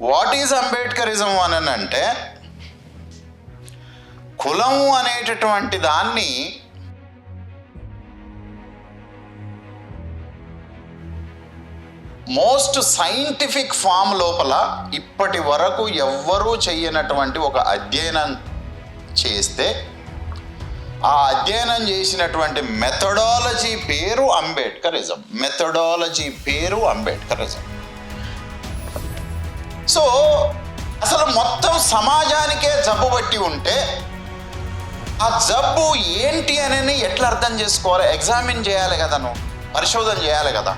What is Ambedkarism అని అంటే కులము అనేటటువంటి దాన్ని మోస్ట్ సైంటిఫిక్ ఫామ్ లోపల ఇప్పటి వరకు ఎవ్వరూ చేయనటువంటి ఒక అధ్యయనం చేస్తే ఆ అధ్యయనం చేసినటువంటి మెథడాలజీ పేరు అంబేద్కరిజం. మెథడాలజీ పేరు అంబేద్కరిజం. సో అసలు మొత్తం సమాజానికే జబ్బు పట్టి ఉంటే ఆ జబ్బు ఏంటి అని ఎట్లా అర్థం చేసుకోవాలి? ఎగ్జామిన్ చేయాలి కదా నువ్వు. పరిశోధన చేయాలి కదా.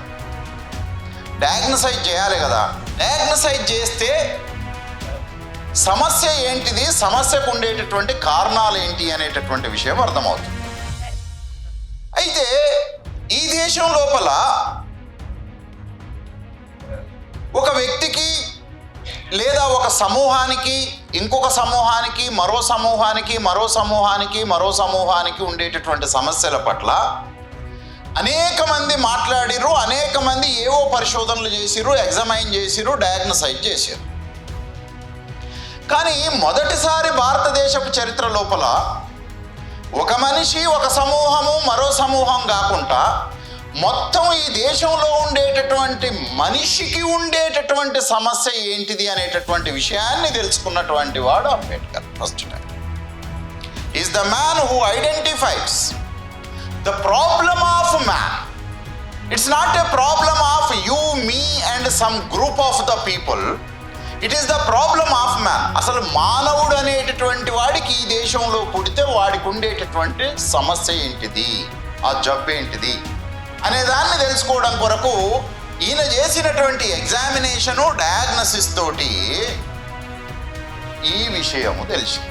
డయాగ్నసైజ్ చేయాలి కదా. డయాగ్నసైజ్ చేస్తే సమస్య ఏంటిది? సమస్యకు ఉండేటటువంటి కారణాలు ఏంటి అనేటటువంటి విషయం అర్థమవుతుంది. అయితే ఈ దేశం లోపల లేదా ఒక సమూహానికి ఇంకొక సమూహానికి మరో సమూహానికి మరో సమూహానికి మరో సమూహానికి ఉండేటటువంటి సమస్యల పట్ల అనేక మంది మాట్లాడిరు అనేక మంది ఏవో పరిశోధనలు చేసిరు ఎగ్జామైన్ చేసిరు డయాగ్నసైజ్ చేసిరు కానీ మొదటిసారి భారతదేశపు చరిత్ర లోపల ఒక మనిషి ఒక సమూహము మరో సమూహం కాకుండా మొత్తం ఈ దేశంలో ఉండేటటువంటి మనిషికి ఉండేటటువంటి సమస్య ఏంటిది అనేటటువంటి విషయాన్ని తెలుసుకున్నటువంటి వాడు Ambedkar. First time is the man who identifies the problem of man it's not a problem of you me and some group of the people it is the problem of man అసలు మానవుడు అనేటటువంటి వాడికి ఈ దేశంలో పుడితే వాడికి ఉండేటటువంటి సమస్య ఏంటిది? ఆ జబ్బు ఏంటిది? అనే దాన్ని తెలుసుకోవడం కొరకు ఈయన చేసినటువంటి ఎగ్జామినేషను డయాగ్నసిస్ తోటి ఈ విషయము తెలిసింది.